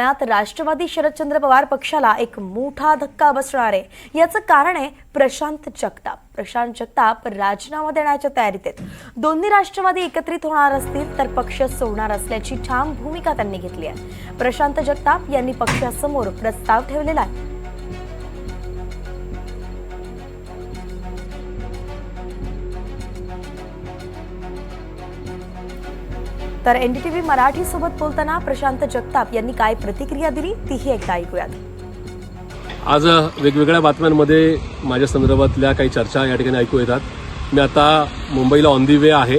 पुण्यात राष्ट्रवादी शरदचंद्र पवार पक्षाला एक मोठा धक्का बसणार आहे. याचं कारण आहे प्रशांत जगताप. प्रशांत जगताप राजीनामा देण्याच्या तयारीत आहेत. दोन्ही राष्ट्रवादी एकत्रित होणार असतील तर पक्ष सोडणार असल्याची ठाम भूमिका त्यांनी घेतली आहे. प्रशांत जगताप यांनी पक्षासमोर प्रस्ताव ठेवलेला आहे. तर एनडीटीव्ही मराठी सोबत बोलताना प्रशांत जगताप यांनी काय प्रतिक्रिया दिली तीही एकदा ऐकूयात. आज वेगवेगळ्या बातम्यांमध्ये माझ्या संदर्भातल्या काही चर्चा या ठिकाणी ऐकू येतात. मी आता मुंबईला ऑन दी वे आहे.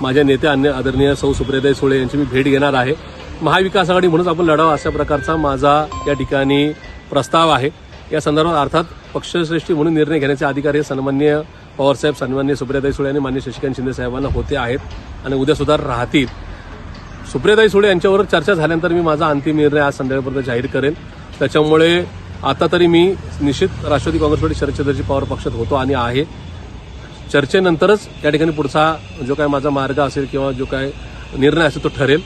माझ्या नेते अन्य आदरणीय सौ सुप्रियाताई सुळे यांची मी भेट घेणार आहे. महाविकास आघाडी म्हणून आपण लढावा अशा प्रकारचा माझा या ठिकाणी प्रस्ताव आहे. या संदर्भात अर्थात पक्षश्रेष्ठी म्हणून निर्णय घेण्याचे अधिकार हे सन्मान्य पवारसाहेब सन्मान्य सुप्रियाताई सुळे आणि मान्य शशिकांत शिंदे साहेबांना होते आहेत आणि उद्या सुद्धा राहतील. सुप्रियाताई सुळे यांच्यावर चर्चा झाल्यानंतर मी माझा अंतिम निर्णय आज संध्याकाळपर्यंत जाहीर करेन. त्याच्यामुळे आता तरी मी निश्चित राष्ट्रवादी काँग्रेसवादी शरदचंद्रजी पवार पक्षात होतो आणि आहे. चर्चेनंतरच या ठिकाणी पुढचा जो काय माझा मार्ग असेल किंवा जो काय निर्णय असेल तो ठरेल.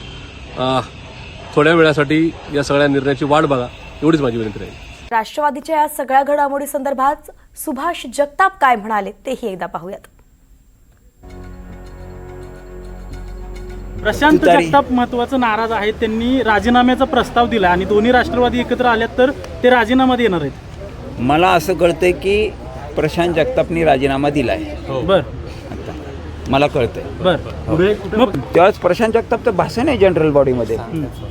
थोड्या वेळासाठी या सगळ्या निर्णयाची वाट बघा. एवढीच माझी विनंती राहील. राष्ट्रवादीच्या या सगळ्या घडामोडी संदर्भात सुभाष जगताप काय म्हणाले तेही एकदा पाहूयात. प्रशांत. जगताप महत्वाचं नाराज आहेत. त्यांनी राजीनाम्याचा प्रस्ताव दिला आणि दोन्ही राष्ट्रवादी एकत्र आल्यात तर ते राजीनामा देणार आहेत. मला असं कळतंय की प्रशांत जगतापनी राजीनामा दिला आहे बर. आता मला कळतंय. बर. मग तेव्हाच प्रशांत जगताप तर भाषण आहे जनरल बॉडीमध्ये.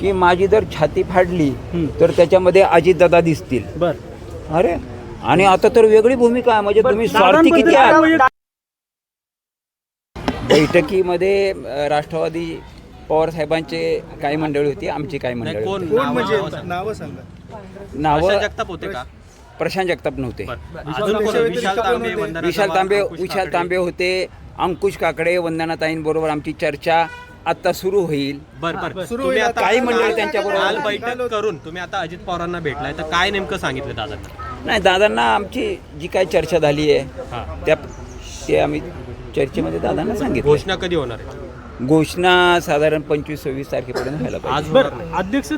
की माझी जर छाती फाडली तर त्याच्यामध्ये अजितदादा दिसतील. बर. अरे आणि आता तर वेगळी भूमिका आहे. म्हणजे तुम्ही स्वार्थी किती आहात? बैठकीमध्ये अ, राष्ट्रवादी पवार साहेबांचे काही मंडळी होती आमची काही मंडळी होती. कोण म्हणजे? नावं सांगा. नावं जगताप होते का? प्रशांत जगताप नव्हते. अजून कोण? विशाल तांबे वंदना विशाल चव्हाण, तांबे अंकुश विशाल काकडे. तांबे होते अंकुश काकडे वंदनाताईंबरोबर आमची चर्चा आता सुरू होईल. बर बर. सुरू तुम्ही होईल आता काही मंडळी त्यांच्याबरोबर काल बैठक करून तुम्ही आता अजित पवारांना भेटलाय तर काय नेमकं सांगितलं दादा नाही दादांना आमची जी काही चर्चा झाली आहे त्या ते आम्ही चर्चेमध्ये दादांना सांगितलं घोषणा कधी होणार आहे? घोषणा साधारण पंचवीस सव्वीस तारखेपर्यंत व्हायला पाहिजे. आज बर होणार नाही. अध्यक्ष